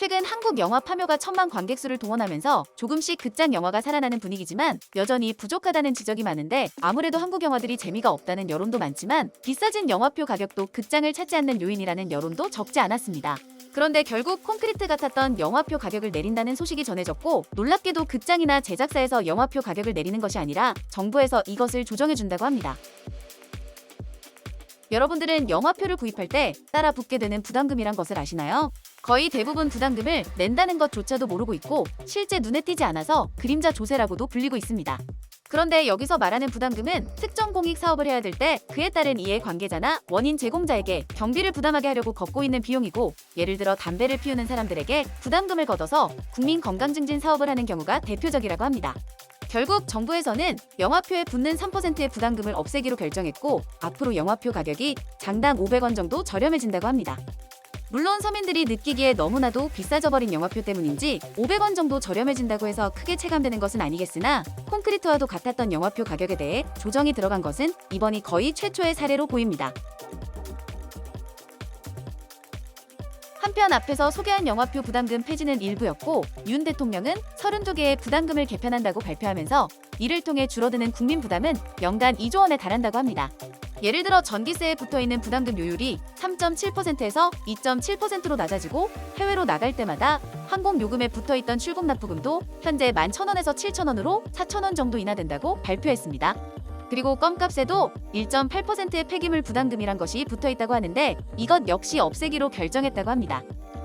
최근 한국 영화 파묘가 천만 관객 수를 동원하면서 조금씩 극장 영화가 살아나는 분위기지만 여전히 부족하다는 지적이 많은데 아무래도 한국 영화들이 재미가 없다는 여론도 많지만 비싸진 영화표 가격도 극장을 찾지 않는 요인이라는 여론도 적지 않았습니다. 그런데 결국 콘크리트 같았던 영화표 가격을 내린다는 소식이 전해졌고 놀랍게도 극장이나 제작사에서 영화표 가격을 내리는 것이 아니라 정부에서 이것을 조정해준다고 합니다. 여러분들은 영화표를 구입할 때 따라 붙게 되는 부담금이란 것을 아시나요? 거의 대부분 부담금을 낸다는 것조차도 모르고 있고 실제 눈에 띄지 않아서 그림자 조세라고도 불리고 있습니다. 그런데 여기서 말하는 부담금은 특정 공익 사업을 해야 될 때 그에 따른 이해 관계자나 원인 제공자에게 경비를 부담하게 하려고 걷고 있는 비용이고 예를 들어 담배를 피우는 사람들에게 부담금을 걷어서 국민 건강 증진 사업을 하는 경우가 대표적이라고 합니다. 결국 정부에서는 영화표에 붙는 3%의 부담금을 없애기로 결정했고 앞으로 영화표 가격이 장당 500원 정도 저렴해진다고 합니다. 물론 서민들이 느끼기에 너무나도 비싸져 버린 영화표 때문인지 500원 정도 저렴해진다고 해서 크게 체감되는 것은 아니겠으나 콘크리트와도 같았던 영화표 가격에 대해 조정이 들어간 것은 이번이 거의 최초의 사례로 보입니다. 한편 앞에서 소개한 영화표 부담금 폐지는 일부였고 윤 대통령은 32개의 부담금을 개편한다고 발표하면서 이를 통해 줄어드는 국민 부담은 연간 2조 원에 달한다고 합니다. 예를 들어 전기세에 붙어 있는 부담금 요율이 3.7%에서 2.7%로 낮아지고 해외로 나갈 때마다 항공 요금에 붙어 있던 출국 납부금도 현재 11,000원에서 7,000원으로 4,000원 정도 인하된다고 발표했습니다. 그리고 껌값에도 1.8%의 폐기물 부담금이란 것이 붙어 있다고 하는데 이것 역시 없애기로 결정했다고 합니다.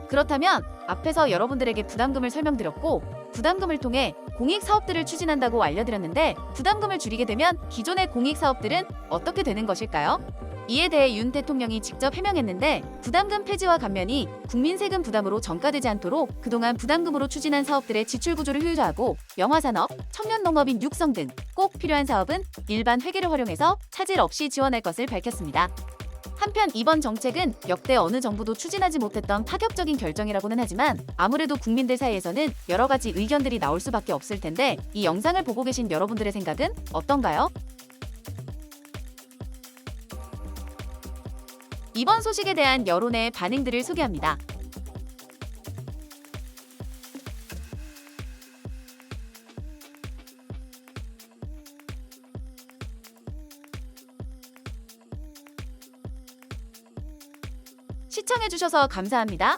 그렇다면 앞에서 여러분들에게 부담금을 설명드렸고 부담금을 통해 공익 사업들을 추진한다고 알려드렸는데 부담금을 줄이게 되면 기존의 공익 사업들은 어떻게 되는 것일까요? 이에 대해 윤 대통령이 직접 해명했는데 부담금 폐지와 감면이 국민 세금 부담으로 전가되지 않도록 그동안 부담금으로 추진한 사업들의 지출 구조를 효율화하고 영화산업, 청년 농업인 육성 등 꼭 필요한 사업은 일반 회계를 활용해서 차질 없이 지원할 것을 밝혔습니다. 한편 이번 정책은 역대 어느 정부도 추진하지 못했던 파격적인 결정이라고는 하지만 아무래도 국민들 사이에서는 여러 가지 의견들이 나올 수밖에 없을 텐데 이 영상을 보고 계신 여러분들의 생각은 어떤가요? 이번 소식에 대한 여론의 반응들을 소개합니다. 시청해주셔서 감사합니다.